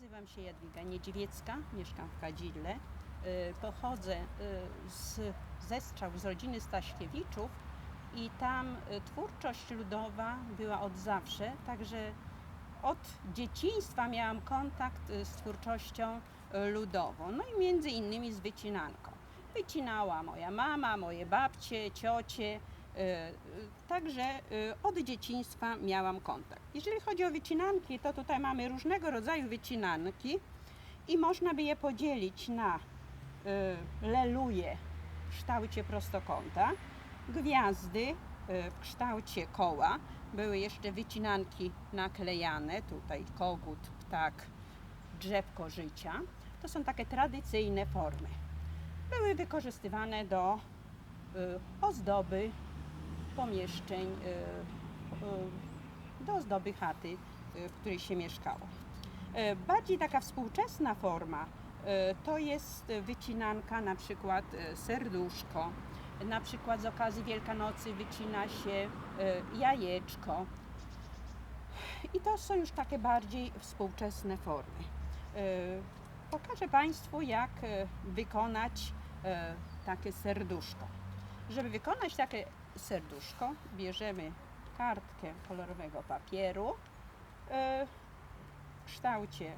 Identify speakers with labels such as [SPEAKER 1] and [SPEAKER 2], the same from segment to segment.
[SPEAKER 1] Nazywam się Jadwiga Niedźwiecka, mieszkam w Kadzidle. Y, Pochodzę y, z Zestrzał, z rodziny Staśkiewiczów i tam y, twórczość ludowa była od zawsze, także od dzieciństwa miałam kontakt z twórczością ludową, no i między innymi z wycinanką. Wycinała moja mama, moje babcie, ciocie, także y, od dzieciństwa miałam kontakt. Jeżeli chodzi o wycinanki, to tutaj mamy różnego rodzaju wycinanki i można by je podzielić na leluje w kształcie prostokąta, gwiazdy w kształcie koła, były jeszcze wycinanki naklejane, tutaj kogut, ptak, drzewko życia. To są takie tradycyjne formy. Były wykorzystywane do ozdoby pomieszczeń, y, y, do ozdoby chaty, y, w której się mieszkało. Bardziej taka współczesna forma to jest wycinanka na przykład serduszko, na przykład z okazji Wielkanocy wycina się jajeczko. I to są już takie bardziej współczesne formy. Pokażę Państwu, jak wykonać takie serduszko. Żeby wykonać takie serduszko, bierzemy kartkę kolorowego papieru y, w kształcie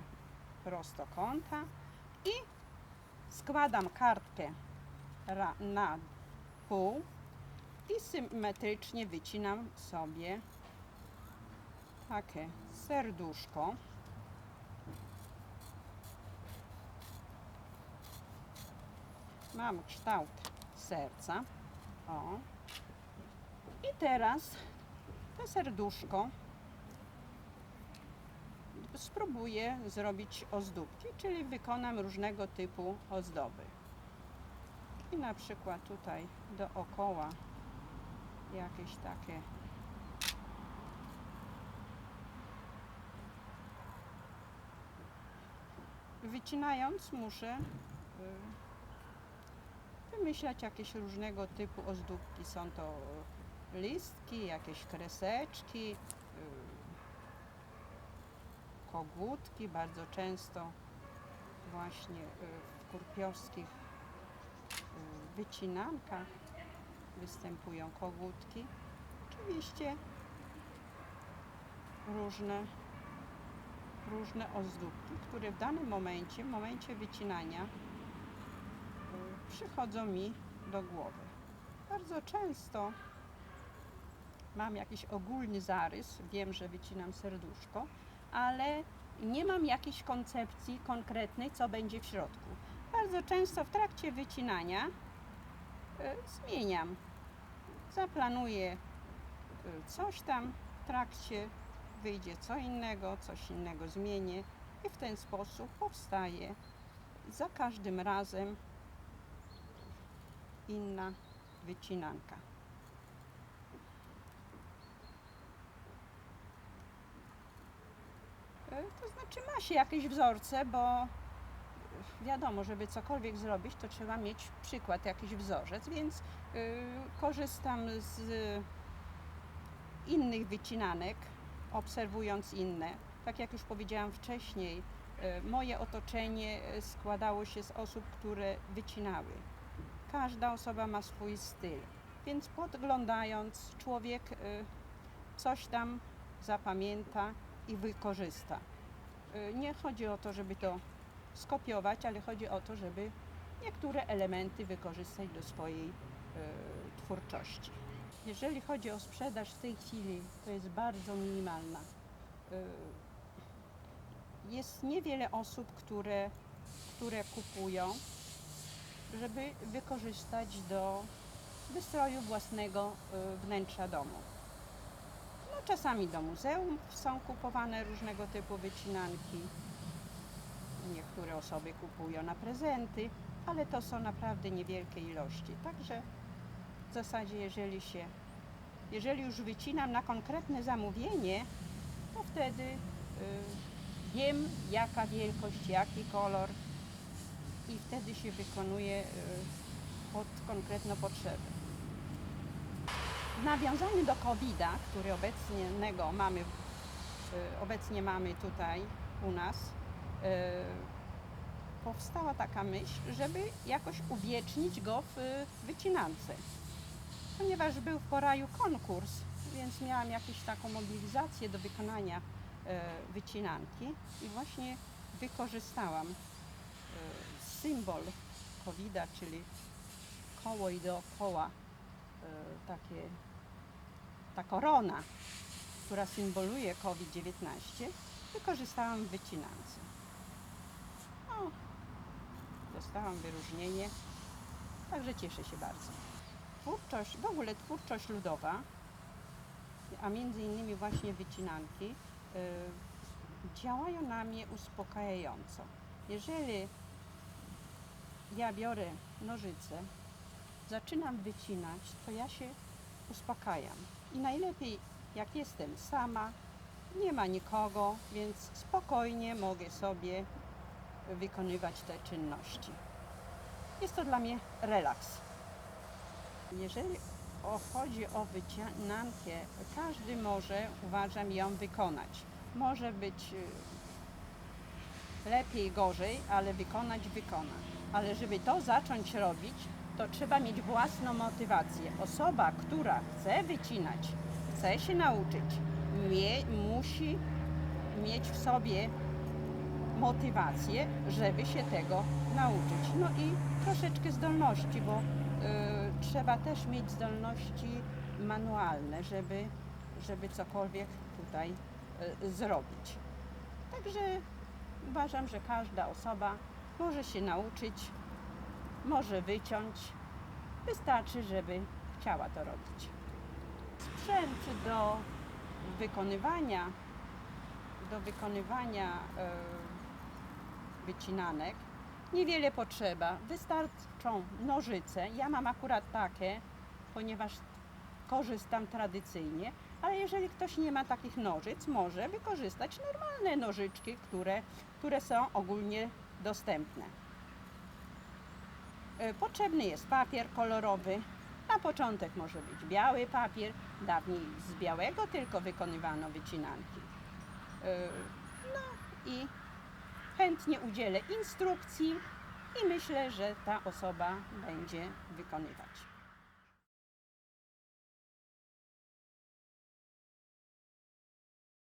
[SPEAKER 1] prostokąta i składam kartkę na pół i symetrycznie wycinam sobie takie serduszko. Mam kształt serca. O. Teraz to serduszko spróbuję zrobić ozdóbki, czyli wykonam różnego typu ozdoby. I na przykład tutaj dookoła jakieś takie wycinając muszę y, wymyślać jakieś różnego typu ozdóbki. Są to listki, jakieś kreseczki, y, kogutki, bardzo często właśnie y, w kurpiowskich y, wycinankach występują kogutki. Oczywiście różne, różne ozdóbki, które w danym momencie, w momencie wycinania przychodzą mi do głowy. Bardzo często mam jakiś ogólny zarys, wiem, że wycinam serduszko, ale nie mam jakiejś koncepcji konkretnej, co będzie w środku. Bardzo często w trakcie wycinania y, zmieniam. Zaplanuję y, coś tam, w trakcie wyjdzie co innego, coś innego zmienię i w ten sposób powstaje za każdym razem inna wycinanka. Ma się jakieś wzorce, bo wiadomo, żeby cokolwiek zrobić, to trzeba mieć przykład, jakiś wzorzec, więc y, korzystam z innych wycinanek, obserwując inne. Tak jak już powiedziałam wcześniej, y, moje otoczenie y, składało się z osób, które wycinały. Każda osoba ma swój styl, więc podglądając, człowiek y, coś tam zapamięta i wykorzysta. Y, Nie chodzi o to, żeby to skopiować, ale chodzi o to, żeby niektóre elementy wykorzystać do swojej y, twórczości. Jeżeli chodzi o sprzedaż w tej chwili, to jest bardzo minimalna. Y, Jest niewiele osób, które, które kupują, żeby wykorzystać do wystroju własnego wnętrza domu. No, czasami do muzeum są kupowane różnego typu wycinanki. Niektóre osoby kupują na prezenty, ale to są naprawdę niewielkie ilości. Także w zasadzie, jeżeli się, jeżeli już wycinam na konkretne zamówienie, to wtedy y, wiem, jaka wielkość, jaki kolor i wtedy się wykonuje y, pod konkretną potrzebę. W nawiązaniu do COVID-a, który obecnego mamy, y, obecnie mamy tutaj u nas, e, powstała taka myśl, żeby jakoś uwiecznić go w wycinance. Ponieważ był w Poraju konkurs, więc miałam jakąś taką mobilizację do wykonania e, wycinanki i właśnie wykorzystałam symbol covid czyli koło i dookoła takie, ta korona, która symboluje COVID-19, wykorzystałam w wycinance. No, dostałam wyróżnienie, także cieszę się bardzo. Twórczość, w ogóle twórczość ludowa, a między innymi właśnie wycinanki, y, działają na mnie uspokajająco. Jeżeli ja biorę nożyce, zaczynam wycinać, to ja się uspokajam. I najlepiej jak jestem sama, nie ma nikogo, więc spokojnie mogę sobie wykonywać te czynności. Jest to dla mnie relaks. Jeżeli chodzi o wycinankę, każdy może, uważam, ją wykonać. Może być y, lepiej, gorzej, ale wykonać wykona. Ale żeby to zacząć robić, to trzeba mieć własną motywację. Osoba, która chce wycinać, chce się nauczyć, mie, musi mieć w sobie motywację, żeby się tego nauczyć. No i troszeczkę zdolności, bo y, trzeba też mieć zdolności manualne, żeby, żeby cokolwiek tutaj y, zrobić. Także uważam, że każda osoba może się nauczyć, może wyciąć. Wystarczy, żeby chciała to robić. Sprzęt do wykonywania, do wykonywania e, wycinanek niewiele potrzeba. Wystarczą nożyce. Ja mam akurat takie, ponieważ korzystam tradycyjnie, ale jeżeli ktoś nie ma takich nożyc, może wykorzystać normalne nożyczki, które, które są ogólnie dostępne. E, Potrzebny jest papier kolorowy. Na początek może być biały papier. Dawniej z białego tylko wykonywano wycinanki. E, No i chętnie udzielę instrukcji i myślę, że ta osoba będzie wykonywać.